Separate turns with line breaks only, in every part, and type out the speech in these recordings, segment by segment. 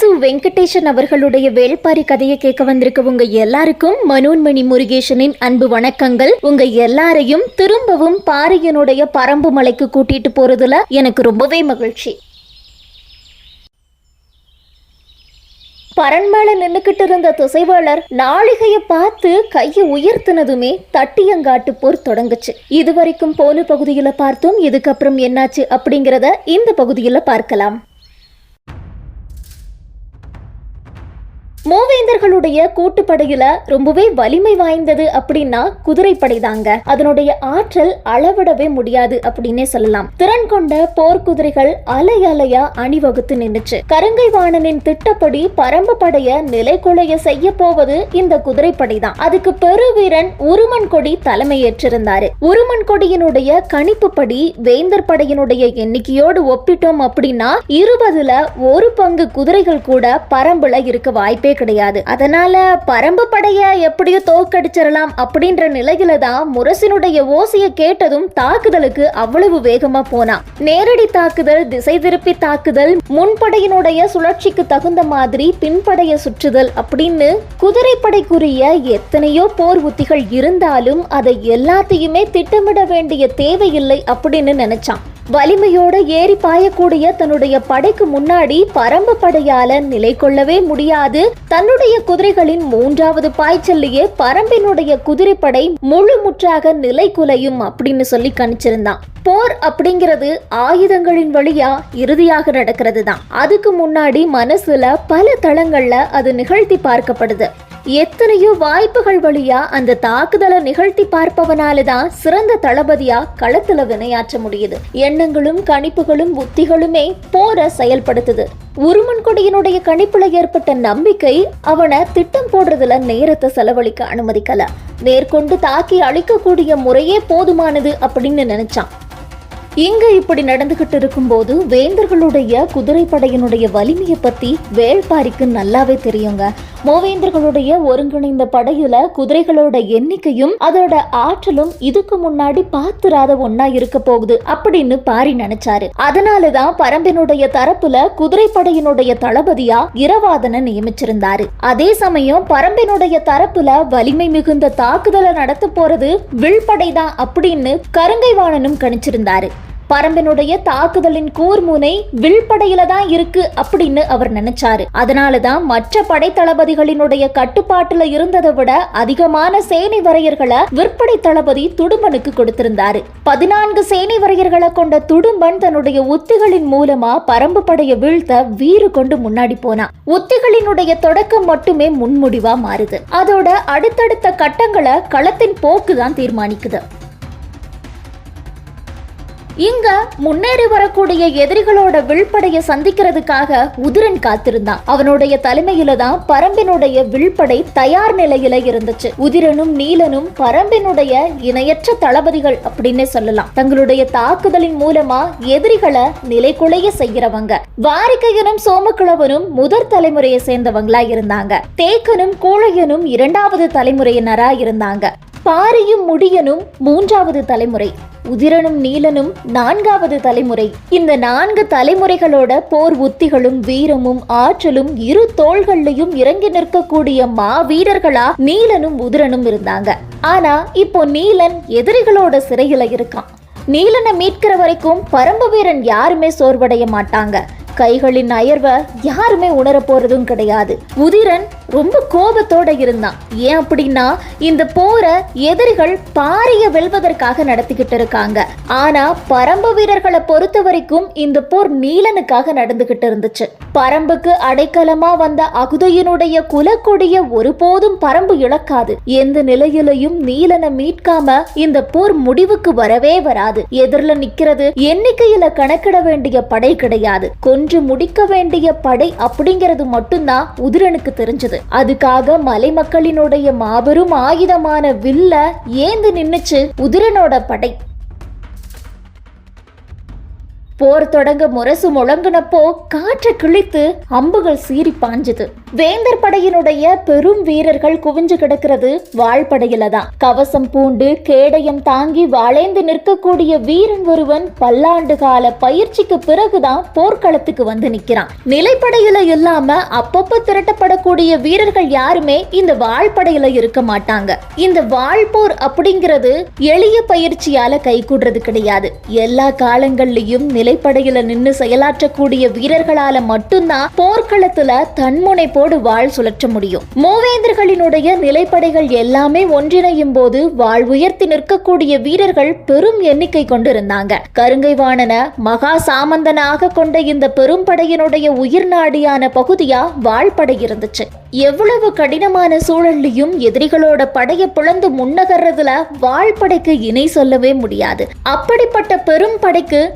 சு வெங்கடேசன் அவர்களுடைய வேள்பாரி கதையை கேட்க வந்திருக்க உங்க எல்லாருக்கும் மனோன்மணி முருகேசனின் அன்பு வணக்கங்கள். உங்க எல்லாரையும் திரும்பவும் பாரியனுடைய பரம்பு மலைக்கு கூட்டிட்டு போறதுல எனக்கு ரொம்பவே மகிழ்ச்சி. பரன் மேல நின்னுக்கிட்டு இருந்த திசைவாளர் நாளிகைய பார்த்து கையை உயர்த்தினதுமே தட்டியங்காட்டு போர் தொடங்குச்சு. இதுவரைக்கும் போன பகுதியில பார்த்தோம் இதுக்கப்புறம் என்னாச்சு அப்படிங்கறத இந்த பகுதியில பார்க்கலாம். மூவேந்தர்களுடைய கூட்டுப்படையில ரொம்பவே வலிமை வாய்ந்தது அப்படின்னா குதிரைப்படை தாங்க அதனுடைய ஆற்றல் அளவிடவே முடியாது அப்படின்னே சொல்லலாம். திறன் கொண்ட போர்க்குதிரைகள் அலை அலையா அணிவகுத்து நின்னுச்சு. கருங்கை வாணனின் திட்டப்படி பரம்பு படைய நிலைக்குலைய செய்ய போவது இந்த குதிரைப்படை தான் அதுக்கு பெருவீரன் உருமன் கொடி தலைமையேற்றிருந்தாரு. உருமன் கொடியினுடைய கணிப்புப்படி வேந்தர் படையினுடைய எண்ணிக்கையோடு ஒப்பிட்டோம் அப்படின்னா இருபதுல ஒரு பங்கு குதிரைகள் கூட பரம்புல இருக்க வாய்ப்பே கிடையாது. அதனால பரம்பு படைய எப்படியோ தோக்கடிச்சிடலாம் அப்படின்ற நிலையில தான் முரசினுடைய ஓசைய கேட்டதும் தாக்குதலுக்கு அவ்வளவு வேகமா போனான் நேரடி தாக்குதல் திசை திருப்பி தாக்குதல் முன்படையினுடைய சுழற்சிக்கு தகுந்த மாதிரி பின்படைய சுற்றுதல் அப்படின்னு குதிரைப்படைக்குரிய எத்தனையோ போர் உத்திகள் இருந்தாலும் அதை எல்லாத்தையுமே திட்டமிட வேண்டிய தேவையில்லை அப்படின்னு நினைச்சான். வலிமையோட ஏறி பாயக்கூடிய தன்னுடைய படைக்கு முன்னாடி பரம்பு படையால நிலை கொள்ளவே முடியாது. தன்னுடைய குதிரைகளின் மூன்றாவது பாய்ச்சல்லையே பரம்பினுடைய குதிரைப்படை முழு முற்றாக நிலை குலையும் அப்படின்னு சொல்லி கணிச்சிருந்தான். போர் அப்படிங்கிறது ஆயுதங்களின் வழியா இறுதியாக நடக்கிறது தான் அதுக்கு முன்னாடி மனசுல பல தளங்கள்ல அது நிகழ்த்தி பார்க்கப்படுது. எத்தனையோ வாய்ப்புகள் வழியா அந்த தாக்குதலை நிகழ்த்தி பார்ப்பவனால தான் சிறந்த தளபதியா களத்துல வினையாற்ற முடியுது. எண்ணங்களும் கணிப்புகளும் உத்திகளுமே போரை செயல்படுத்துது. உருமன் கொடியினுடைய கணிப்புல ஏற்பட்ட நம்பிக்கை அவனை திட்டம் போடுறதுல நேரத்தை செலவழிக்க அனுமதிக்கல. மேற்கொண்டு தாக்கி அழிக்கக்கூடிய முறையே போதுமானது அப்படின்னு நினைச்சான். இங்கு இப்படி நடந்துகிட்டு இருக்கும்போது வேந்தர்களுடைய குதிரைப்படையினுடைய வலிமையை பத்தி வேள்பாரிக்கு நல்லாவே தெரியுங்க. மூவேந்தர்களுடைய ஒருங்கிணைந்த படையில குதிரைகளோட எண்ணிக்கையும் அதோட ஆற்றலும் இதுக்கு முன்னாடி பார்த்துராத ஒன்னா இருக்க போகுது அப்படின்னு பாரி நினைச்சாரு. அதனாலதான் பரம்பினுடைய தரப்புல குதிரைப்படையினுடைய தளபதியா இரவாதனை நியமிச்சிருந்தாரு. அதே சமயம் பரம்பினுடைய தரப்புல வலிமை மிகுந்த தாக்குதலை நடத்த போறது வில்படை தான் அப்படின்னு கருங்கைவாணனும் கணிச்சிருந்தாரு. பரம்பினுடைய தாக்குதலின் கூர்முனை வில்படையில தான் இருக்கு அப்படின்னு அவர் நினைச்சாரு. அதனாலதான் மற்ற படை தளபதிகளினுடைய கட்டுப்பாட்டுல இருந்ததை விட அதிகமான சேனை வரையர்களை விற்படை தளபதி துடும்பனுக்கு கொடுத்திருந்தாரு. பதினான்கு சேனை வரையர்களை கொண்ட துடும்பன் தன்னுடைய உத்திகளின் மூலமா பரம்பு படைய வீழ்த்த வீறு கொண்டு முன்னாடி போனான் உத்திகளினுடைய தொடக்கம் மட்டுமே முன்முடிவா மாறுது. அதோட அடுத்தடுத்த கட்டங்களை களத்தின் போக்கு தான் தீர்மானிக்குது. இங்க முன்னேறி வரக்கூடிய எதிரிகளோட வில்படைய சந்திக்கிறதுக்காக உதிரன் காத்திருந்தான். அவனுடைய தலைமையில தான் பரம்பினுடைய வில்படை தயார் நிலையில இருந்துச்சு. உதிரனும் நீலனும் பரம்பினுடைய இணையற்ற தளபதிகள் அப்படின்னு சொல்லலாம். தங்களுடைய தாக்குதலின் மூலமா எதிரிகளை நிலைக்குலைய செய்கிறவங்க. வாரிக்கையனும் சோமக்கிழவனும் முதற் தலைமுறையை சேர்ந்தவங்களா இருந்தாங்க. தேக்கனும் கூழையனும் இரண்டாவது தலைமுறையினரா இருந்தாங்க. பாரியும் முடியனும் மூன்றாவது தலைமுறை. உதிரனும் நீலனும் நான்காவது தலைமுறை. இந்த நான்கு தலைமுறைகளோட போர் உத்திகளும் வீரமும் ஆற்றலும் இரு தோள்கள்லையும் இறங்கி நிற்கக்கூடிய மா வீரர்களா நீலனும் உதிரனும் இருந்தாங்க. ஆனா இப்போ நீலன் எதிரிகளோட சிறையில இருக்கான். நீலனை மீட்கிற வரைக்கும் பரம்பு வீரன் யாருமே சோர்வடைய மாட்டாங்க. கைகளின் அயர்வை யாருமே உணர போறதும் கிடையாது. உதிரன் ரொம்ப கோபத்தோட இருந்தான். ஏன் அப்படின்னா இந்த போரை எதிரிகள் பாரிய வெல்வதற்காக நடத்திக்கிட்டு இருக்காங்க. ஆனா பரம்பு வீரர்களை பொறுத்த வரைக்கும் இந்த போர் நீலனுக்காக நடந்துகிட்டு இருந்துச்சு. பரம்புக்கு அடைக்கலமா வந்த அகுதையினுடைய குலக்கொடிய ஒருபோதும் பரம்பு இழக்காது. எந்த நிலையிலையும் நீலனை மீட்காம இந்த போர் முடிவுக்கு வரவே வராது. எதிரில நிக்கிறது எண்ணிக்கையில கணக்கிட வேண்டிய படை கிடையாது. கொன்று முடிக்க வேண்டிய படை அப்படிங்கிறது மட்டும்தான் உதிரனுக்கு தெரிஞ்சது. அதுக்காக மலை மக்களினுடைய மாபெரும் ஆயுதமான வில்ல ஏந்து நின்னுச்சு உதிரனோட படை. போர் தொடங்க முரசு முழங்குனப்போ காற்றை கிழித்து அம்புகள் சீறி பாஞ்சுது. வேந்தர் படையினுடைய பெரும் வீரர்கள் குவிஞ்சு கிடக்கிறது வாழ்படையில தான். கவசம் பூண்டு கேடயம் தாங்கி வளைந்து நிற்கக்கூடிய வீரன் ஒருவன் பல்லாண்டு கால பயிற்சிக்கு பிறகுதான் போர்க்களத்துக்கு வந்து நிக்கிறான். நிலைப்படையில இல்லாம அப்பப்ப திரட்டப்படக்கூடிய வீரர்கள் யாருமே இந்த வாழ்படையில இருக்க மாட்டாங்க. இந்த வாழ்போர் அப்படிங்கிறது எளிய பயிற்சியால கைகூடுறது கிடையாது. எல்லா காலங்கள்லயும் நிலை நிலைப்படையில நின்று செயலாற்றக்கூடிய வீரர்களால மட்டும்தான் போர்க்களத்துல தன்முனைப்போடு வாழ் சுழற்ற முடியும். மூவேந்தர்களினுடைய நிலைப்படைகள் எல்லாமே ஒன்றிணையும் போது வாழ் உயர்த்தி நிற்கக்கூடிய வீரர்கள் பெரும் எண்ணிக்கை கொண்டிருந்தாங்க. கருங்கை வாணன மகா சாமந்தனாக கொண்ட இந்த பெரும்படையினுடைய உயிர் நாடியான பகுதியா வாழ்படை இருந்துச்சு. எவ்வளவு கடினமான சூழல்லையும் எதிரிகளோட படைய பிளந்து முன்னகர்றதுல வாழ்படைக்கு இணை சொல்லவே முடியாது. அப்படிப்பட்ட பெரும் படைக்கு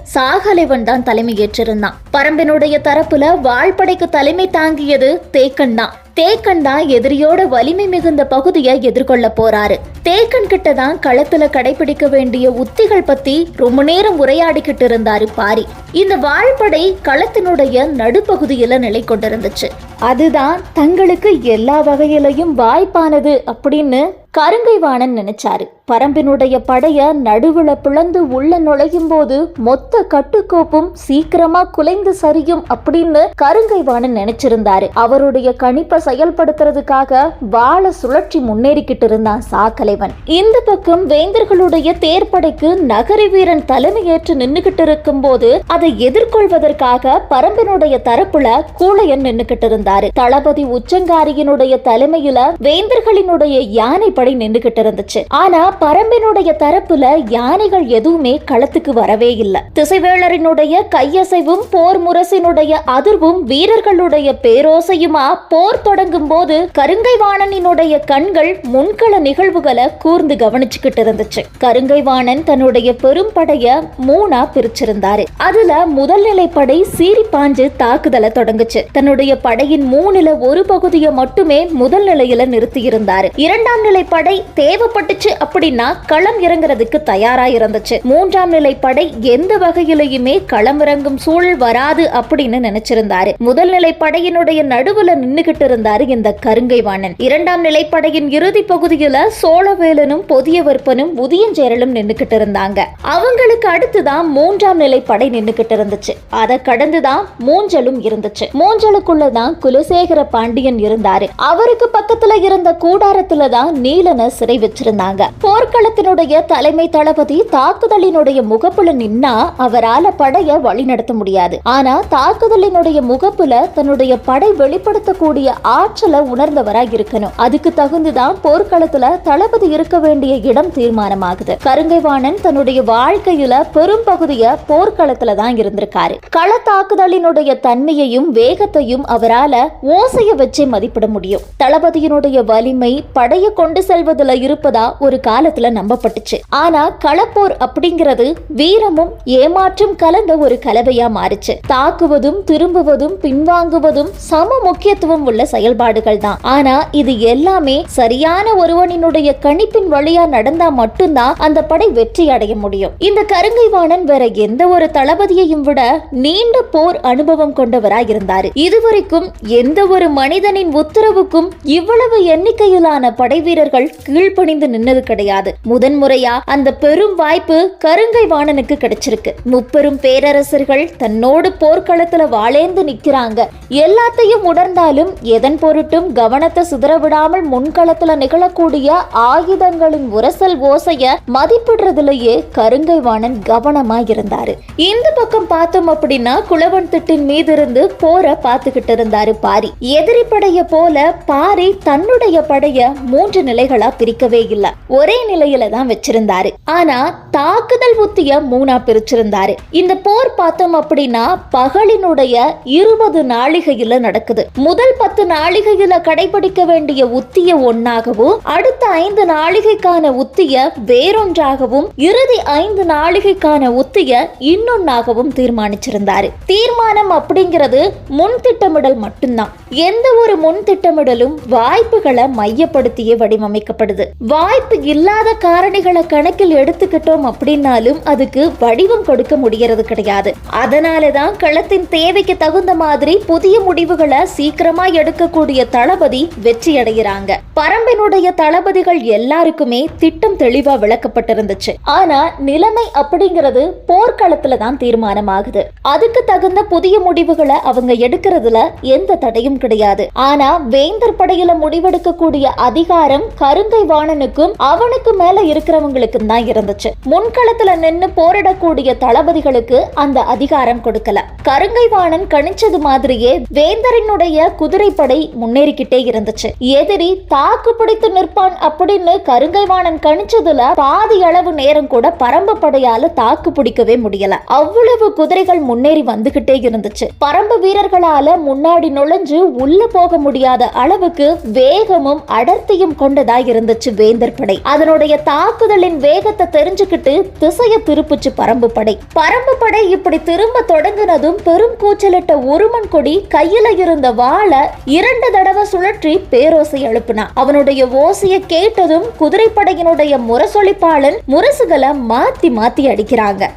சாகலைவன் தான் தலைமை ஏற்றிருந்தான் பரம்பினுடைய தரப்புல வாழ்படைக்கு தலைமை தாங்கியது தேக்கன் தான் தேக்கன் தான் எதிரியோட வலிமை மிகுந்த பகுதியை எதிர்கொள்ள போறாரு. தேக்கன் கிட்ட தான் களத்துல கடைபிடிக்க வேண்டிய உத்திகள் பத்தி ரொம்ப நேரம் உரையாடிக்கிட்டு இருந்தாரு பாரி. இந்த வாழ்படை களத்தினுடைய நடுப்பகுதியில நிலை கொண்டிருந்துச்சு. அதுதான் தங்களுக்கு எல்லா வகையிலையும் வாய்ப்பானது அப்படின்னு கருங்கைவாணன் நினைச்சாரு. பரம்பினுடைய படைய நடுவுல பிளந்து உள்ள நுழையும் போது மொத்த கட்டுக்கோப்பும் சீக்கிரமா குலைந்து சரியும் அப்படின்னு கருங்கைவாணன் நினைச்சிருந்தாரு. அவருடைய கணிப்பை செயல்படுத்துறதுக்காக வாழ சுழற்சி முன்னேறிக்கிட்டு இருந்தான் சாக்கலைவன் இந்த பக்கம் வேந்தர்களுடைய தேர்ப்படைக்கு நகரி வீரன் தலைமையேற்று நின்னுகிட்டு இருக்கும் போது அதை எதிர்கொள்வதற்காக பரம்பினுடைய தரப்புல கூளையன் நின்னுகிட்டு இருந்தாரு. தளபதி உச்சங்காரியினுடைய தலைமையில வேந்தர்களினுடைய யானை படை நின்றுகிட்டு இருந்துச்சு. ஆனா பரம்பினுடைய தரப்புல யானைகள் எதுவுமே களத்துக்கு வரவே இல்லை. திசைவேளரினுடைய கையசைவும் போர் முரசினுடைய அதிர்வும் வீரர்களுடைய பேரோசையுமா போர் தொடங்கும் போது கருங்கை வாணனினுடைய கண்கள் முன்கள நிகழ்வுகளை கூர்ந்து கவனிச்சுக்கிட்டு இருந்துச்சு. கருங்கை வாணன் தன்னுடைய பெரும் படைய மூணா பிரிச்சிருந்தாரு. அதுல முதல் நிலை படை சீறி பாஞ்சு தாக்குதலை தொடங்குச்சு. தன்னுடைய படையின் மூணுல ஒரு பகுதியை மட்டுமே முதல் நிலையில நிறுத்தி இருந்தாரு இரண்டாம் நிலை படை தேவைப்பட்டுச்சு அப்படின்னா களம் இறங்குறதுக்கு தயாரா இருந்துச்சு. மூன்றாம் நிலை படை எந்த வகையிலையுமே களம் இறங்கும் சூழல் வராது அப்படின்னு நினைச்சிருந்தாரு. முதல் நிலை படையினுடைய நடுவுல நின்னுகிட்டு இருந்தாரு இந்த கருங்கை வாணன் இரண்டாம் நிலைப்படையின் இறுதி பகுதியில சோழவேலனும் பொதியவர்ப்பனும் உதியஞ்சேரலும் நின்னுகிட்டு இருந்தாங்க. அவங்களுக்கு அடுத்துதான் மூன்றாம் நிலைப்படை நின்னுகிட்டு இருந்துச்சு. அதை கடந்துதான் மூஞ்சலும் இருந்துச்சு. மூஞ்சலுக்குள்ளதான் குலசேகர பாண்டியன் இருந்தாரு. அவருக்கு பக்கத்துல இருந்த கூடாரத்துலதான் நீல நீலனை சிறை வச்சிருந்தாங்க. போர்க்களத்தினுடைய தலைமை தளபதி தாக்குதலினுடைய முகப்புல நின்னா அவரால படைய வழிநடத்த முடியாது. ஆனா தாக்குதலினுடைய முகப்புல தன்னுடைய படை வெளிப்படுத்தக்கூடிய ஆற்றலை உணர்ந்தவரா இருக்கணும். அதுக்கு தகுந்துதான் போர்க்களத்துல தளபதி இருக்க வேண்டிய இடம் தீர்மானமாகுது. கருங்கைவாணன் தன்னுடைய வாழ்க்கையில பெரும் பகுதிய போர்க்களத்துல தான் இருந்திருக்காரு. கள தாக்குதலினுடைய தன்மையையும் வேகத்தையும் அவரால ஓசைய வச்சே மதிப்பிட முடியும். தளபதியினுடைய வலிமை படையை கொண்டு செல்வதுல இருப்பதா ஒரு காலத்துல நம்பப்பட்டுச்சு. ஆனா களப்போர் அப்படிங்கிறது வீரமும் ஏமாற்றும் கலந்த ஒரு கலவையா மாறுச்சு. தாக்குவதும் திரும்புவதும் பின்வாங்குவதும் சம முக்கியத்துவம் உள்ள செயல்பாடுகள் தான். ஆனா இது எல்லாமே சரியான ஒருவனினுடைய கணிப்பின் வழியா நடந்தா மட்டும்தான் அந்த படை வெற்றி அடைய முடியும். இந்த கருங்கைவாணன் வேற எந்த ஒரு தளபதியையும் விட நீண்ட போர் அனுபவம் கொண்டவராய் இருந்தாரு இதுவரைக்கும் எந்த ஒரு மனிதனின் உத்தரவுக்கும் இவ்வளவு எண்ணிக்கையிலான படை வீரர்கள் கீழ்ப்பணிந்து நின்னது கிடையாது. முதன்முறையா அந்த பெரும் வாய்ப்பு கருங்கை வாணனுக்கு கிடைச்சிருக்கு. முப்பெரும் பேரரசர்கள் தன்னோடு போர்க்களத்துல வாழேந்து நிக்கிறாங்க. எல்லாத்தையும் உணர்ந்தாலும் எதன் பொருட்டும் கவனத்தை சிதறவிடாமல் முன்களத்துல நிகழக்கூடிய ஆயுதங்களின் உரசல் ஓசைய மதிப்பிடுறதுலயே கருங்கை வாணன் கவனமா இருந்தாரு. இந்த பக்கம் பார்த்தோம் அப்படின்னா குளவன் திட்டின் மீது இருந்து போர பார்த்துக்கிட்டு இருந்தாரு பாரி. எதிரி படைய போல பாரி தன்னுடைய படைய மூன்று நிலை நிலைகளா பிரிக்கவே இல்ல. ஒரே நிலையில தான் வச்சிருந்தாரு. ஆனா தாக்குதல் உத்திய மூணா பிரிச்சிருந்தாரு. இந்த போர் பார்த்தோம் அப்படின்னா பகலினுடைய இருபது நாளிகையில நடக்குது. முதல் பத்து நாளிகையில கடைபிடிக்க வேண்டிய உத்திய ஒன்னாகவும் அடுத்த ஐந்து நாளிகைக்கான உத்திய வேறொன்றாகவும் இறுதி ஐந்து நாளிகைக்கான உத்திய இன்னொன்னாகவும் தீர்மானிச்சிருந்தாரு. தீர்மானம் அப்படிங்கிறது முன் திட்டமிடல் மட்டும்தான். எந்த ஒரு முன் திட்டமிடலும் வாய்ப்புகளை மையப்படுத்தியே அமைக்கப்படுது. வாய்ப்பு இல்லாத இல்லாத காரணிகளை கணக்கில் எடுத்துக்கிட்டோம் அப்படின்னாலும் அதுக்கு வடிவம் கொடுக்க முடியறது கிடையாது. அதனாலதான் களத்தின் தேவைக்கு தகுந்த மாதிரி புதிய முடிவுகளை சீக்கிரமா எடுக்கக்கூடிய தளபதி வெற்றி அடைகிறாங்க பரம்பினுடைய தளபதிகள் எல்லாருக்குமே திட்டம் தெளிவா விளக்கப்பட்டிருந்துச்சு. ஆனா நிலைமை அப்படிங்கிறது போர்க்களத்துல தான் தீர்மானமாகுது. அதுக்கு தகுந்த புதிய முடிவுகளை அவங்க எடுக்கிறதுல எந்த தடையும் கிடையாது. ஆனா வேந்தர் படையில முடிவெடுக்கக்கூடிய அதிகாரம் கருங்கை வாணனுக்கும் அவனுக்கு மேல இருக்கிறவங்களுக்கும் தான் இருந்துச்சு. முன்களத்துல நின்னு போரிடக்கூடிய தளபதிகளுக்கு அந்த அதிகாரம் கொடுக்கல. கருங்கை வாணன் கணிச்சது மாதிரியே வேந்தரினுடைய குதிரைப்படை முன்னேறிக்கிட்டே இருந்துச்சு. எதிரி தாக்கு பிடித்து நிற்பான் அப்படின்னு கருங்கை வாணன் கணிச்சதுல பாதி அளவு நேரம் கூட பரம்பு படையால தாக்கு பிடிக்கவே முடியல. அவ்வளவு குதிரைகள் முன்னேறி வந்துகிட்டே இருந்துச்சு. பரம்பு வீரர்களால முன்னாடி நுழைஞ்சு உள்ள போக முடியாத அளவுக்கு வேகமும் அடர்த்தியும் கொண்டதா இருந்துச்சு வேந்தர் படை. அதனுடைய தாக்குதலின் வேகத்தை தெரிஞ்சுக்கிட்டு திசைய திருப்புச்சு பரம்பு படை. பரம்பு படை இப்படி திரும்ப தொடங்கினதும் பெரும் கூச்சலிட்ட உருமன் கொடி கையில இருந்த வாழை இரண்டு தடவை சுழற்றி பேரோசை எழுப்பினான் அவனுடைய ஓசையை கேட்டதும் குதிரைப்படையினுடைய முரசொலிப்பாளன் முரசுகளை மாத்தி மாத்தி அடிக்கிறாங்க.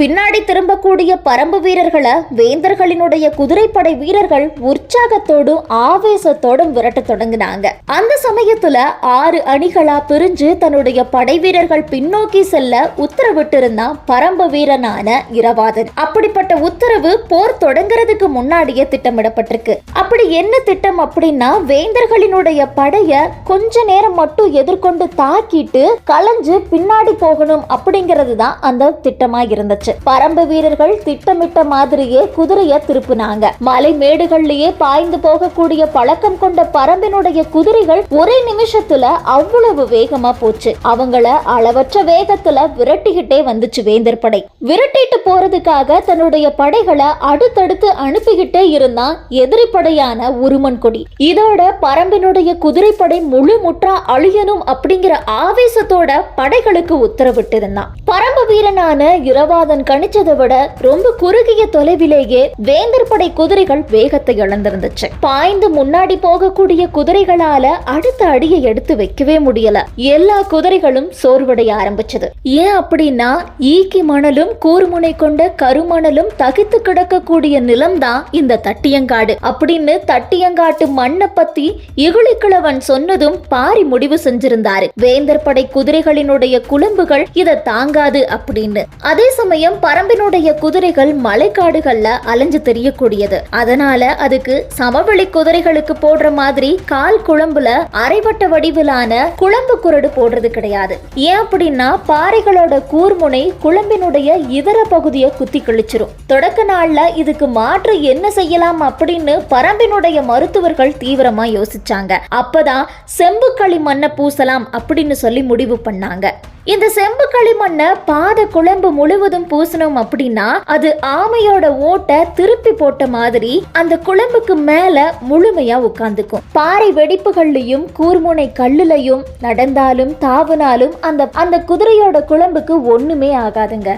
பின்னாடி திரும்பக்கூடிய பரம்பு வீரர்களை வேந்தர்களினுடைய குதிரைப்படை வீரர்கள் உற்சாகத்தோடும் ஆவேசத்தோடும் விரட்ட தொடங்கினாங்க. அந்த சமயத்துல ஆறு அணிகளா பிரிஞ்சு தன்னுடைய படை வீரர்கள் பின்னோக்கி செல்ல உத்தரவிட்டிருந்தான் பரம்பு வீரனான இரவாதன். அப்படிப்பட்ட உத்தரவு போர் தொடங்குறதுக்கு முன்னாடியே திட்டமிடப்பட்டிருக்கு. அப்படி என்ன திட்டம் அப்படின்னா வேந்தர்களினுடைய படைய கொஞ்ச நேரம் மட்டும் எதிர்கொண்டு தாக்கிட்டு கலைஞ்சு பின்னாடி போகணும் அப்படிங்கிறது தான் அந்த திட்டமா இருந்துச்சு போச்சு பரம்பு வீரர்கள் திட்டமிட்ட மாதிரியே குதிரைய திருப்புனாங்க. மலை மேடுகள்லயே பாய்ந்து போகக்கூடிய பழக்கம் கொண்ட பரம்பினுடைய குதிரைகள் ஒரே நிமிஷத்துல அவ்வளவு வேகமா போச்சு. அவங்கள அளவற்ற வேகத்துல விரட்டிக்கிட்டே வந்துச்சு வேந்தர் படை. விரட்டிட்டு போறதுக்காக தன்னுடைய படைகளை அடுத்தடுத்து அனுப்பிக்கிட்டே இருந்தான் எதிரி படையான உருமன் கொடி. இதோட பரம்பினுடைய குதிரைப்படை முழு முற்றா அழியணும் அப்படிங்கிற ஆவேசத்தோட படைகளுக்கு உத்தரவிட்டிருந்தான். பரம்பு வீரனான இரவாதன் கணிச்சதை விட ரொம்ப குறுகிய தொலைவிலேயே வேந்தர் படை குதிரைகள் வேகத்தை இழந்திருந்துச்சு. பாய்ந்து முன்னாடி போகக்கூடிய குதிரைகளால அடுத்த அடியை எடுத்து வைக்கவே முடியல. எல்லா குதிரைகளும் சோர்வடைய ஆரம்பிச்சது. ஏன் அப்படின்னா ஈக்கி மணலும் கூர்முனை கொண்ட கருமணலும் தகித்து கிடக்கக்கூடிய நிலம்தான் இந்த தட்டியங்காடு. அப்படின்னு தட்டியங்காட்டு மண்ணை பத்தி இகுளிக்கிழவன் சொன்னதும் பாரி முடிவு செஞ்சிருந்தாரு. வேந்தர் படை குதிரைகளினுடைய குழம்புகள் இதை தாங்காது அப்படின்னு. அதே சமயம் பரம்பினுடைய குதிரைகள் மலைக்காடுகள்ல அலைஞ்சு தெரியக்கூடியது. அதனால அதுக்கு சமவெளி குதிரைகளுக்கு போடுற மாதிரி கால் குழம்புல அரைவட்ட வடிவிலான குழம்பு குரடு போடுறது கிடையாது. ஏன் அப்படின்னா பாறைகளோட கூர்முனை குழம்பினுடைய இதர பகுதியை குத்தி கிழிச்சிரும். தொடக்க நாள்ல இதுக்கு மாற்று என்ன செய்யலாம் அப்படின்னு பரம்பினுடைய மருத்துவர்கள் தீவிரமா யோசிச்சாங்க. அப்பதான் செம்பு மண்ணை பூசலாம் அப்படின்னு சொல்லி முடிவு பண்ணாங்க. இந்த செம்பு களிமண்ணை பாத குழம்பு முழுவதும் பூசணும் அப்படின்னா அது ஆமையோட ஓட்டை திருப்பி போட்ட மாதிரி அந்த குழம்புக்கு மேல முழுமையா உட்கார்ந்துக்கும். பாறை வெடிப்புகள்லயும் கூர்முனை கல்லுலையும் நடந்தாலும் தாவுனாலும் அந்த அந்த குதிரையோட குழம்புக்கு ஒண்ணுமே ஆகாதுங்க.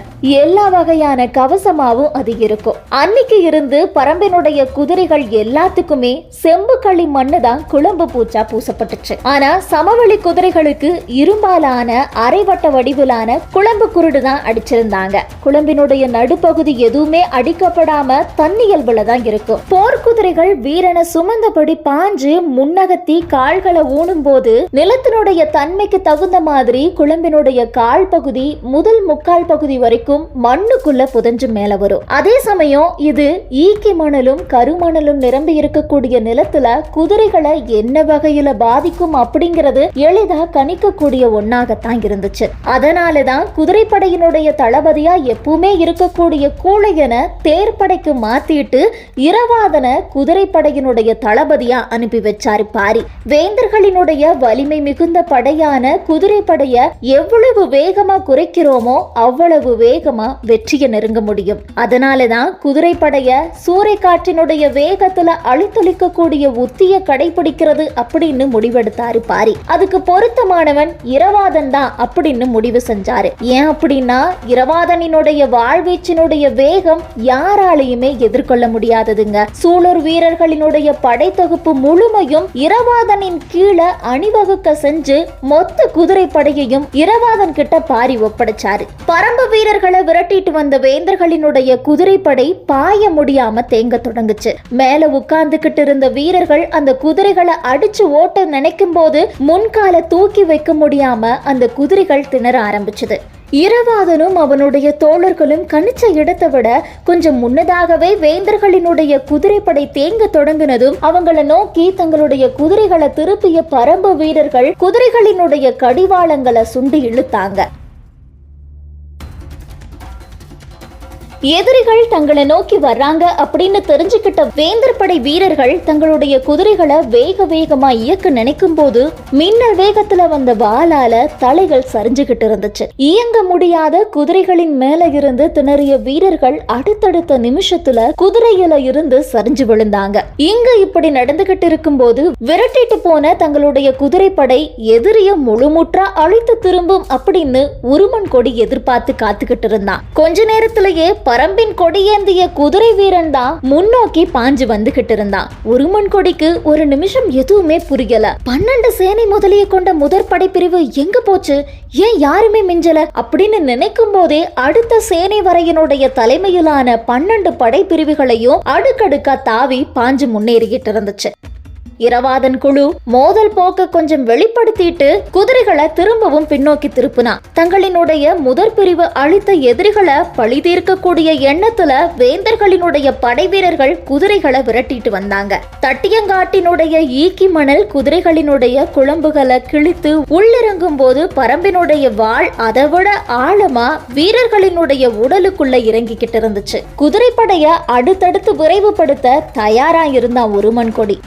எல்லா வகையான கவசமாவும் அது இருக்கும். அன்னைக்கு இருந்து பரம்பினுடைய குதிரைகள் எல்லாத்துக்குமே செம்பு களி மண்ணு தான் குழம்பு பூச்சா பூசப்பட்டுச்சு. ஆனா சமவெளி குதிரைகளுக்கு இரும்பாலான அரைவட்ட வடிவிலான குழம்பு குருடு தான் அடிச்சிருந்தாங்க. குழம்பினுடைய நடுப்பகுதி எதுவுமே அடிக்கப்படாம தன்னியல்புல தான் இருக்கும். போர்க்குதிரைகள் வீரனை சுமந்தபடி பாஞ்சு முன்னகத்தி கால்களை ஊனும் போது நிலத்தினுடைய தன்மைக்கு தகுந்த மாதிரி குழம்பினுடைய கால் பகுதி முதல் முக்கால் பகுதி வரைக்கும் மண்ணுக்குள்ள புதஞ்சு மேல வரும். அதே சமயம் இது ஈக்கி மணலும் கருமணலும் நிரம்பி இருக்கக்கூடிய நிலத்துல குதிரைகளை என்ன வகையில பாதிக்கும் அப்படிங்கிறது எளிதா கணிக்கக்கூடிய ஒன்னாகத்தான் இருந்துச்சு. அதனாலதான் குதிரைப்படையினுடைய தளபதியா எப்பவுமே இருக்கக்கூடிய கூழையனை தேர்ப்படைக்கு மாத்திட்டு இரவாதனை குதிரைப்படையினுடைய தளபதியா அனுப்பி வச்சாரு பாரி. வேந்தர்களினுடைய வலிமை மிகுந்த படையான குதிரைப்படைய எவ்வளவு வேகமா குறைக்கிறோமோ அவ்வளவு வேகமா வெற்றியை நெருங்க முடியும். அதனாலதான் குதிரைப்படைய சூறைக்காற்றினுடைய வேகத்துல அழித்தொழிக்கக்கூடிய உத்திய கடைபிடிக்கிறது அப்படின்னு முடிவெடுத்தாரு பாரி. அதுக்கு பொருத்தமானவன் இரவாதன் தான் அப்படின்னு அப்படின்னு முடிவு செஞ்சாரு. ஏன் அப்படின்னா இரவாதனினுடைய வாழ்வீச்சினுடைய வேகம் யாராலையுமே எதிர்கொள்ள முடியாததுங்க. சூழர் வீரர்களினுடைய படைத்தொகுப்பு முழுமையும் இரவாதனின் கீழே அணிவகுக்க செஞ்சு மொத்த குதிரை படையையும் இரவாதன் கிட்ட பாரி ஒப்படைச்சாரு. பரம்பு வீரர்களை விரட்டிட்டு வந்த வேந்தர்களினுடைய குதிரைப்படை பாய முடியாம தேங்க தொடங்குச்சு. மேல உட்கார்ந்துகிட்டு இருந்த வீரர்கள் அந்த குதிரைகளை அடிச்சு ஓட்ட நினைக்கும் போது முன்கால தூக்கி வைக்க முடியாம அந்த குதிரைகள் திணற ஆரம்பிச்சது. இரவாதனும் அவனுடைய தோழர்களும் கணிச்ச இடத்தை விட கொஞ்சம் முன்னதாகவே வேந்தர்களினுடைய குதிரைப்படை தேங்க தொடங்கினதும் அவங்களை நோக்கி தங்களுடைய குதிரைகளை திருப்பிய பரம்பு வீரர்கள் குதிரைகளினுடைய கடிவாளங்களை சுண்டி இழுத்தாங்க. எதிரிகள் தங்களை நோக்கி வர்றாங்க அப்படின்னு தெரிஞ்சுக்கிட்ட வேந்தர் படை வீரர்கள் தங்களுடைய குதிரைகளை வேக வேகமா இயக்க நினைக்கும் போது மின்னல் வேகத்துல வந்த வாளால தலைகள் சரிஞ்சுகிட்டு இருந்துச்சு. இயங்க முடியாத குதிரைகளின் மேல இருந்து திணறிய வீரர்கள் அடுத்தடுத்த நிமிஷத்துல குதிரையில இருந்து சரிஞ்சு விழுந்தாங்க. இங்க இப்படி நடந்துகிட்டு இருக்கும்போது விரட்டிட்டு போன தங்களுடைய குதிரைப்படை எதிரிய முழுமுற்றா அழித்து திரும்பும் அப்படின்னு உருமன் கொடி எதிர்பார்த்து காத்துக்கிட்டு இருந்தான். கொஞ்ச நேரத்திலேயே பரம்பின் கொடியேந்திய குதிரை வீரன் தான் முன்னோக்கி பாஞ்சு வந்துகிட்டு இருந்தான். உருமன் கொடிக்கு ஒரு நிமிஷம் எதுவுமே புரியல. பன்னெண்டு சேனை முதலிய கொண்ட முதற் படைப்பிரிவு எங்க போச்சு? ஏன் யாருமே மிஞ்சல? அப்படின்னு நினைக்கும் போதே அடுத்த சேனை வரையினுடைய தலைமையிலான பன்னெண்டு படைப்பிரிவுகளையும் அடுக்கடுக்கா தாவி பாஞ்சு முன்னேறிக்கிட்டு இருந்துச்சு. இரவாதன் குழு மோதல் போக்க கொஞ்சம் வெளிப்படுத்திட்டு குதிரைகளை திரும்பவும் பின்னோக்கி திருப்பினான் தங்களினுடைய முதற் பிரிவு அழித்த எதிரிகளை பழி தீர்க்கக்கூடிய எண்ணத்துல வேந்தர்களினுடைய படை வீரர்கள் குதிரைகளை விரட்டிட்டு வந்தாங்க. தட்டியங்காட்டினுடைய ஈக்கி மணல் குதிரைகளினுடைய குழம்புகளை கிழித்து உள்ளிறங்கும் போது பரம்பினுடைய வாள் அதை விட ஆழமா வீரர்களினுடைய உடலுக்குள்ள இறங்கிக்கிட்டு இருந்துச்சு. குதிரைப்படைய அடுத்தடுத்து விரைவுபடுத்த தயாரா இருந்தான் ஒருமன் கொடி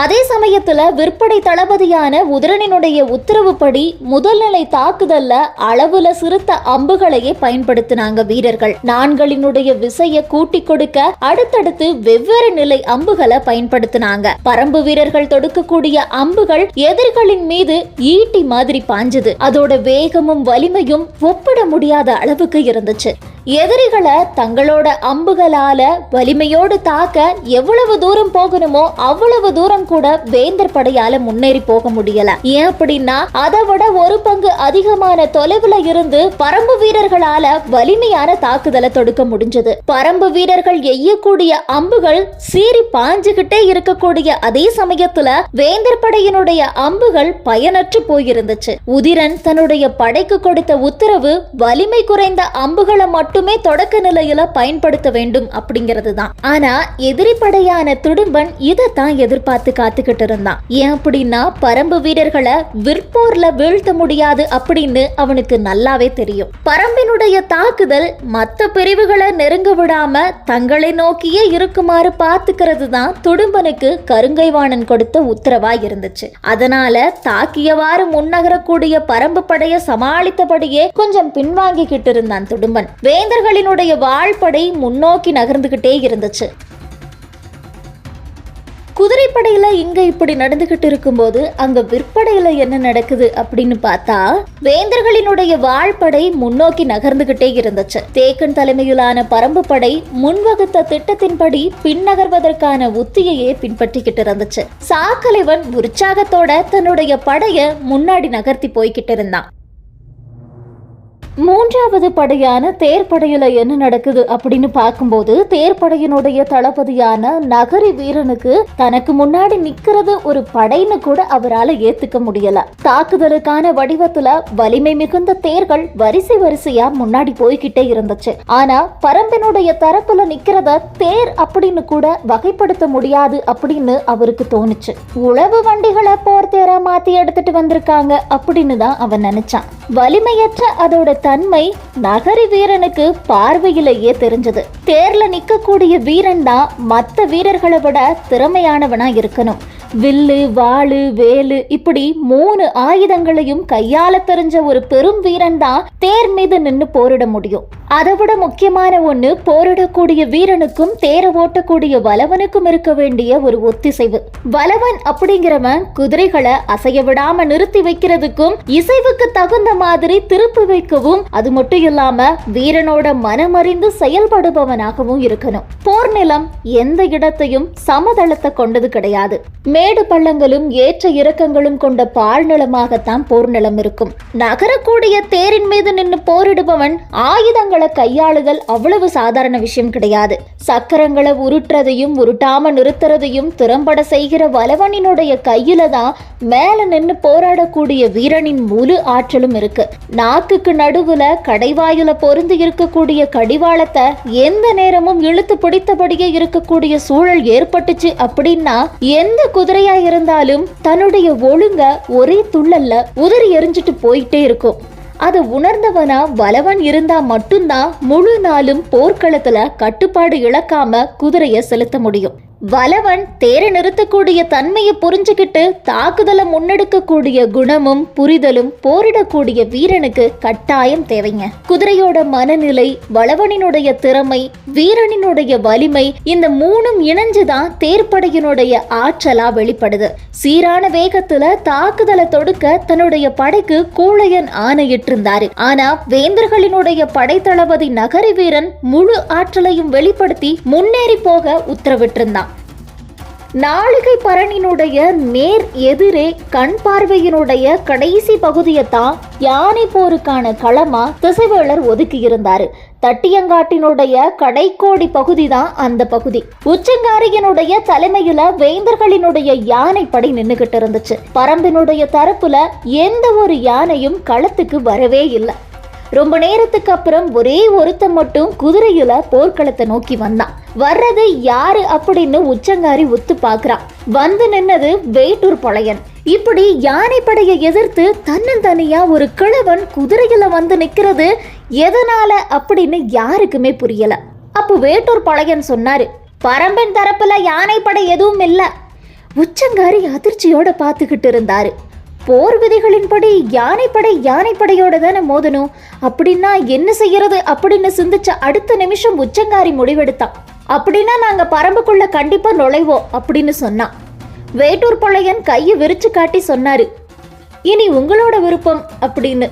அதே சமயத்துல விற்பனை தளபதியான உதிரனினுடைய உத்தரவுப்படி முதல்நிலை தாக்குதல்ல அளவுல சிறுத்த அம்புகளையே பயன்படுத்தினாங்க வீரர்கள். நான்களினுடைய விசைய கூட்டி கொடுக்க அடுத்தடுத்து வெவ்வேறு நிலை அம்புகளை பயன்படுத்தினாங்க. பரம்பு வீரர்கள் தொடுக்கக்கூடிய அம்புகள் எதிரிகளின் மீது ஈட்டி மாதிரி பாஞ்சது. அதோட வேகமும் வலிமையும் ஒப்பிட முடியாத அளவுக்கு இருந்துச்சு. எதிரிகளை தங்களோட அம்புகளால வலிமையோடு தாக்க எவ்வளவு தூரம் போகணுமோ அவ்வளவு தூரம் கூட வேந்தர் படையால முன்னேறி போக முடியல. ஏன் அப்படின்னா அதை விட ஒரு பங்கு அதிகமான தொலைவுல இருந்து பரம்பு வீரர்களால வலிமையான தாக்குதலை தொடுக்க முடிஞ்சது. பரம்பு வீரர்கள் எய்யக்கூடிய அம்புகள் சீறி பாஞ்சுகிட்டே இருக்கக்கூடிய அதே சமயத்துல வேந்தர் படையினுடைய அம்புகள் பயனற்று போயிருந்துச்சு. உதிரன் தன்னுடைய படைக்கு கொடுத்த உத்தரவு வலிமை குறைந்த அம்புகளை மட்டுமே தொடக்க நிலையில பயன்படுத்த வேண்டும் அப்படிங்கிறது தான் ஆனா எதிரி படையான துடும்பன் இதைத்தான் எதிர்பார்த்து காத்துக்கிட்டு இருந்தான். ஏன் அப்படின்னா பரம்பு வீரர்களை விற்போர்ல வீழ்த்த முடியாது அப்படின்னு அவனுக்கு நல்லாவே தெரியும். பரம்பினுடைய தாக்குதல் மற்ற பிரிவுகளை நெருங்க விடாம தங்களை நோக்கியே இருக்குமாறு பார்த்துக்கிறது தான் துடும்பனுக்கு கருங்கைவாணன் கொடுத்த உத்தரவா இருந்துச்சு. அதனால தாக்கியவாறு முன்னகரக்கூடிய பரம்பு படைய சமாளித்தபடியே கொஞ்சம் பின்வாங்கிக்கிட்டு இருந்தான் துடும்பன். வேந்தர்களினுடைய வாழ்படை முன்னோக்கி நகர்ந்துகிட்டே இருந்துச்சு. குதிரைப்படையில இங்க இப்படி நடந்துகிட்டு இருக்கும்போது அங்க விற்படையில என்ன நடக்குது அப்படின்னு பார்த்தா வேந்தர்களினுடைய வாழ்படை முன்னோக்கி நகர்ந்துகிட்டே இருந்துச்சு. தேக்கன் தலைமையிலான பரம்பு படை முன்வகுத்த திட்டத்தின்படி பின்னகர்வதற்கான உத்தியையே பின்பற்றிக்கிட்டு இருந்துச்சு. சாக்கலைவன் உற்சாகத்தோட தன்னுடைய படைய முன்னாடி நகர்த்தி போய்கிட்டு இருந்தான். மூன்றாவது படையான தேர்ப்படையில என்ன நடக்குது அப்படின்னு பார்க்கும்போது தேர்ப்படையினுடைய தளபதியான நகரி வீரனுக்கு தனக்கு முன்னாடி நிக்கிறது ஒரு படைன்னு கூட அவரால் ஏத்துக்க முடியல. தாக்குதலுக்கான வடிவத்துல வலிமை மிகுந்த தேர்கள் வரிசை வரிசையா முன்னாடி போய்கிட்டே இருந்துச்சு. ஆனா பரம்பினுடைய தரப்புல நிக்கிறத தேர் அப்படின்னு கூட வகைப்படுத்த முடியாது அப்படின்னு அவருக்கு தோணுச்சு. உழவு வண்டிகளை போர் தேரா மாத்தி எடுத்துட்டு வந்திருக்காங்க அப்படின்னு தான் அவன் நினைச்சான். வலிமையற்ற அதோட தன்மை நகரி வீரனுக்கு பார்வையிலேயே தெரிஞ்சது. தேர்ல நிக்கக்கூடிய வீரன் தான் மற்ற வீரர்களை விட திறமையானவனா இருக்கணும். வில்லு வாளு வேலு இப்படி மூணு ஆயுதங்களையும் கையால தெரிஞ்ச ஒரு பெரும் வீரன் தான் தேர் மீது நின்று போரிட முடியும். அதை விட முக்கியமான ஒண்ணு போரிடக்கூடிய வீரனுக்கும் தேர ஓட்டக்கூடிய வலவனுக்கும் இருக்க வேண்டிய ஒரு ஒத்திசைவு. வலவன் அப்படிங்கிறவன் குதிரைகளை அசைய விடாம நிறுத்தி வைக்கிறதுக்கும் இசைவுக்கு தகுந்த மாதிரி திருப்பி வைக்கவும் அது மட்டும் இல்லாம வீரனோட மனமறிந்து செயல்படுபவனாகவும் இருக்கணும். போர் நிலம் எந்த இடத்தையும் சமதளத்தை கொண்டது கிடையாது. மேடு பள்ளங்களும் ஏற்ற இறக்கங்களும் கொண்ட பால் நிலமாகத்தான் போர் நிலம் இருக்கும். நகரக்கூடிய தேரின் மீது நின்று போரிடுபவன் ஆயுதங்களை கையாளுதல் அவ்வளவு சாதாரண விஷயம் கிடையாது. சக்கரங்களை உருட்டுறதையும் உருட்டாம நிறுத்துறதையும் திறம்பட செய்கிற வலவனினுடைய கையில தான் மேல நின்று போராடக்கூடிய வீரனின் முழு ஆற்றலும் இருக்கு. நாக்குக்கு நடுவுல கடைவாயில பொருந்து இருக்கக்கூடிய கடிவாளத்தை எந்த நேரமும் இழுத்து பிடித்தபடியே இருக்கக்கூடிய சூழல் ஏற்பட்டுச்சு அப்படின்னா எந்த குதிரையா இருந்தாலும் தன்னுடைய ஒழுங்க ஒரே துள்ளல்ல உதறி எரிஞ்சிட்டு போயிட்டே இருக்கும். அதை உணர்ந்தவனா வலவன் இருந்தா மட்டும்தான் முழு நாளும் போர்க்களத்துல கட்டுப்பாடு இழக்காம குதிரைய செலுத்த முடியும். வலவன் தேரை நிறுத்தக்கூடிய தன்மையை புரிஞ்சுக்கிட்டு தாக்குதலை முன்னெடுக்கக்கூடிய குணமும் புரிதலும் போரிடக்கூடிய வீரனுக்கு கட்டாயம் தேவைங்க. குதிரையோட மனநிலை வளவனினுடைய திறமை வீரனினுடைய வலிமை இந்த மூணும் இணைஞ்சுதான் தேர்ப்படையினுடைய ஆற்றலா வெளிப்படுது. சீரான வேகத்துல தாக்குதலை தொடுக்க தன்னுடைய படைக்கு கூழையன் ஆணையிட்டிருந்தாரு. ஆனா வேந்தர்களினுடைய படைத்தளபதி நகரி வீரன் முழு ஆற்றலையும் வெளிப்படுத்தி முன்னேறி போக உத்தரவிட்டிருந்தான். நாளிகை பரணினுடைய நேர் எதிரே கண் பார்வையினுடைய கடைசி பகுதியை தான் யானை போருக்கான களமா திசைவேளர் ஒதுக்கி இருந்தாரு தட்டியங்காட்டினுடைய கடைக்கோடி பகுதி தான் அந்த பகுதி. உச்சங்காரியனுடைய தலைமையில வேந்தர்களினுடைய யானை படை நின்னுகிட்டு இருந்துச்சு பரம்பினுடைய தரப்புல எந்த ஒரு யானையும் களத்துக்கு வரவே இல்லை. ரொம்ப நேரத்துக்கு அப்புறம் ஒரே ஒருத்தன் மட்டும் குதிரையில போர்க்களத்தை நோக்கி வந்தான். வர்றது யாரு அப்படின்னு உச்சங்காரி ஒத்து பாக்குறான் வந்து நின்னது வேட்டூர் பழையன். இப்படி யானை படையை எதிர்த்து தன்னந்தனியா ஒரு கிழவன் குதிரையில வந்து நிக்கிறது எதனால அப்படின்னு யாருக்குமே புரியல. அப்போ வேட்டூர் பழையன் சொன்னாரு பரம்பின் தரப்புல யானை படை எதுவும் இல்ல. உச்சங்காரி அதிர்ச்சியோட பார்த்துக்கிட்டு இருந்தாரு. போர் விதிகளின்படி யானைப்படை யானைப்படையோட தானே மோதணும்? அப்படின்னா என்ன செய்யறது? அப்படின்னு சிந்திச்ச அடுத்த நிமிஷம் உச்சங்காரி முடிவெடுத்தான். அப்படின்னா நாங்க பரம்புக்குள்ள கண்டிப்பா நுழைவோம் அப்படின்னு சொன்னான். வேட்டூர் பழையன் கையை விரிச்சு காட்டி சொன்னாரு இனி உங்களோட விருப்பம் அப்படின்னு.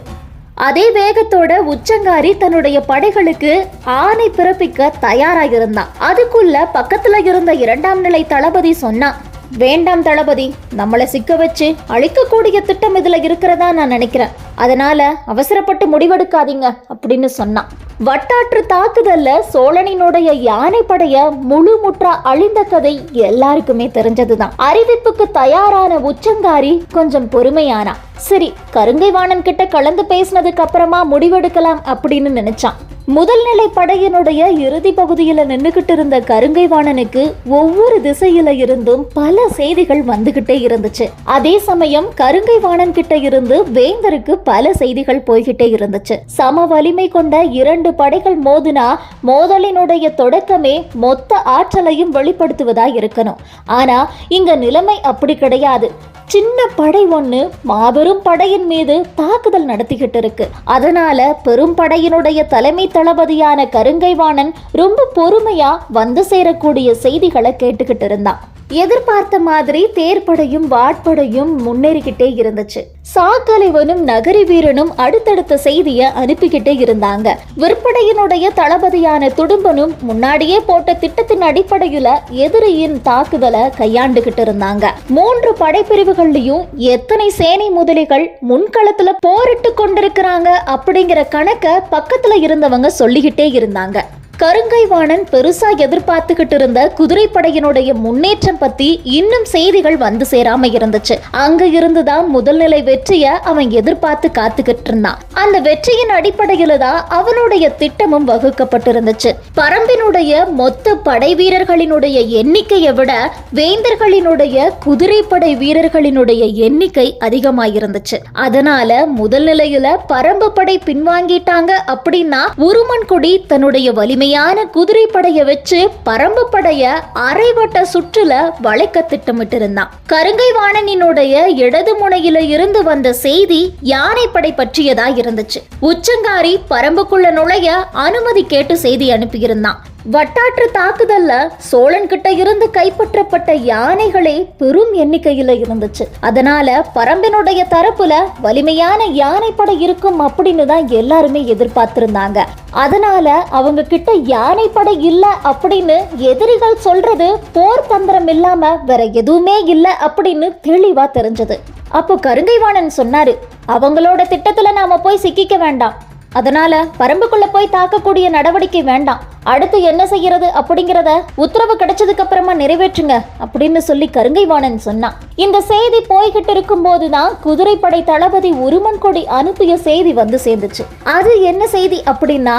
அதே வேகத்தோட உச்சங்காரி தன்னுடைய படைகளுக்கு ஆணை பிறப்பிக்க தயாராக இருந்தான் அதுக்குள்ள பக்கத்துல இருந்த இரண்டாம் நிலை தளபதி சொன்னான் வேண்டாம் தளபதி நம்மளை சிக்க வச்சு அழிக்கக்கூடிய திட்டம் இதில் இருக்கிறதா நான் நினைக்கிறேன். அதனால அவசரப்பட்டு முடிவெடுக்காதீங்க அப்படின்னு சொன்னான். வட்டாற்று தாக்குதல்ல சோழனினுடைய யானை படைய முழு முற்றா அழிந்த கதை எல்லாருக்குமே தெரிஞ்சதுதான். அறிவிப்புக்கு தயாரான உச்சங்காரி கொஞ்சம் பொறுமையானா. சரி கருங்கை வாணன் கிட்ட கலந்து பேசினதுக்கு அப்புறமா முடிவெடுக்கலாம் அப்படின்னு நினைச்சான். முதல் நிலை படையினுடைய இறுதி பகுதியில் நின்றுகிட்டு இருந்த கருங்கை வாணனுக்கு ஒவ்வொரு திசையில இருந்தும் பல செய்திகள் வந்துகிட்டே இருந்துச்சு. அதே சமயம் கருங்கை வாணன் கிட்ட இருந்து வேந்தருக்கு பல செய்திகள் போய்கிட்டே இருந்துச்சு. சம வலிமை கொண்ட இரண்டு படைகள் மோதினா மோதலினுடைய தொடக்கமே மொத்த ஆற்றலையும் வெளிப்படுத்துவதா இருக்கணும். ஆனா இங்க நிலைமை அப்படி கிடையாது. சின்ன படை ஒன்று மாபெரும் படையின் மீது தாக்குதல் நடத்திக்கிட்டு இருக்கு. அதனால பெரும் படையினுடைய தலைமை தளபதியான கருங்கைவாணன் ரொம்ப பொறுமையா வந்து சேரக்கூடிய செய்திகளை கேட்டுக்கிட்டு இருந்தான். எதிர்பார்த்த மாதிரி தேர்ப்படையும் வாட்படையும் முன்னேறிக்கிட்டே இருந்துச்சு. சாக்கலைவனும் நகரி வீரனும் அடுத்தடுத்த செய்தியை அனுப்பிக்கிட்டே இருந்தாங்க. விற்படையினுடைய தளபதியான துடும்பனும் முன்னாடியே போட்ட திட்டத்தின் அடிப்படையில எதிரியின் தாக்குதலை கையாண்டுகிட்டு இருந்தாங்க. மூன்று படைப்பிரிவுகள்லயும் எத்தனை சேனை முதலிகள் முன்களத்துல போரிட்டு கொண்டிருக்கிறாங்க அப்படிங்கிற கணக்க பக்கத்துல இருந்தவங்க சொல்லிக்கிட்டே இருந்தாங்க. கருங்கைவாணன் பெருசா எதிர்பார்த்துக்கிட்டு இருந்த குதிரைப்படையினுடைய முன்னேற்றம் பத்தி இன்னும் செய்திகள் வந்து சேராம இருந்துச்சு. அங்க இருந்துதான் முதல் நிலை வெற்றிய அவன் எதிர்பார்த்து காத்துக்கிட்டு இருந்தான் அந்த வெற்றியின் அடிப்படையில தான் அவனுடைய திட்டமும் வகுக்கப்பட்டிருந்துச்சு. பரம்பினுடைய மொத்த படை வீரர்களினுடைய எண்ணிக்கையை விட வேந்தர்களினுடைய குதிரைப்படை வீரர்களினுடைய எண்ணிக்கை அதிகமாயிருந்துச்சு. அதனால முதல் நிலையில பரம்பு படை பின்வாங்கிட்டாங்க அப்படின்னா உருமன்குடி தன்னுடைய வலிமை சரியான குதிரை படைய வச்சு பரம்பு படைய அரைவட்ட சுற்றுல வளைக்க திட்டமிட்டிருந்தான். கருங்கை வாணனினுடைய இடது முனையில இருந்து வந்த செய்தி யானைப்படை பற்றியதா இருந்துச்சு. உச்சங்காரி பரம்புக்குள்ள நுழைய அனுமதி கேட்டு செய்தி அனுப்பியிருந்தான். வட்டாற்று தாக்குதல்ல சோழன் கிட்ட இருந்து கைப்பற்றப்பட்ட யானைகளே பெரும் எண்ணிக்கையில இருந்துச்சு. அதனால பரம்பினுடைய தரப்புல வலிமையான யானைப்படை இருக்கும் அப்படின்னு தான் எல்லாருமே எதிர்பார்த்திருந்தாங்க. அதனால அவங்க கிட்ட யானைப்படை இல்ல அப்படின்னு எதிரிகள் சொல்றது போர் தந்திரம் இல்லாம வேற எதுவுமே இல்ல அப்படின்னு தெளிவா தெரிஞ்சது. அப்போ கருங்கைவாணன் சொன்னாரு அவங்களோட திட்டத்துல நாம போய் சிக்கிக்க வேண்டாம். அதனால பரம்புக்குள்ள போய் தாக்கக்கூடிய நடவடிக்கை வேண்டாம். அடுத்து என்ன செய்யறது அப்படிங்கிறத உத்தரவு கிடைச்சதுக்கு அப்புறமா நிறைவேற்றுங்க அப்படின்னு சொல்லி கருங்கைவாணன் சொன்னான். இந்த செய்தி போய்கிட்டு இருக்கும் போதுதான் குதிரைப்படை தளபதி உருமன் கொடி அனுப்பிய செய்தி வந்து சேர்ந்துச்சு. அது என்ன செய்தி அப்படின்னா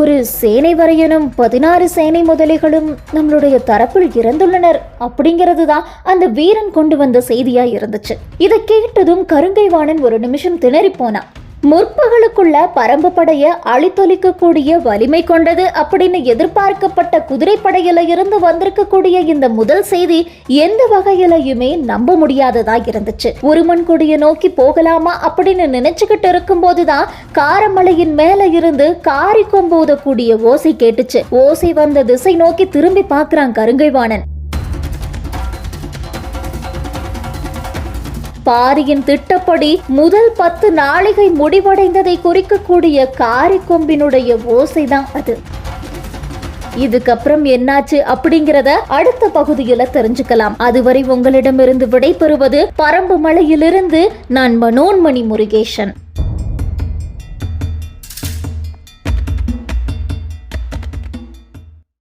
ஒரு சேனை வரையனும் பதினாறு சேனை முதலிகளும் நம்மளுடைய தரப்பில் இறந்துள்ளனர் அப்படிங்கிறது தான் அந்த வீரன் கொண்டு வந்த செய்தியா இருந்துச்சு. இதை கேட்டதும் கருங்கைவாணன் ஒரு நிமிஷம் திணறி போனான். முற்பகலுக்குள்ள பரம்பு படைய அழித்தொலிக்கக்கூடிய வலிமை கொண்டது அப்படின்னு எதிர்பார்க்கப்பட்ட குதிரைப்படையில இருந்து வந்திருக்கக்கூடிய இந்த முதல் செய்தி எந்த வகையிலையுமே நம்ப முடியாததா இருந்துச்சு. உருமன் கொடியை நோக்கி போகலாமா அப்படின்னு நினைச்சுக்கிட்டு இருக்கும்போதுதான் காரமலையின் மேல இருந்து காரி கொம்பு ஊதக்கூடிய ஓசை கேட்டுச்சு. ஓசை வந்த திசை நோக்கி திரும்பி பார்க்கிறான் கருங்கைவாணன். பாரியின் திட்டப்படி முதல் பத்து நாளிகை முடிவடைந்ததை குறிக்கக்கூடிய காரிக்கொம்பினுடைய ஓசைதான் அது. இதுக்கப்புறம் என்னாச்சு அப்படிங்கிறத அடுத்த பகுதியில தெரிஞ்சுக்கலாம். அதுவரை உங்களிடமிருந்து விடைபெறுவது பரம்பு மலையிலிருந்து நான் மனோன்மணி முருகேசன்.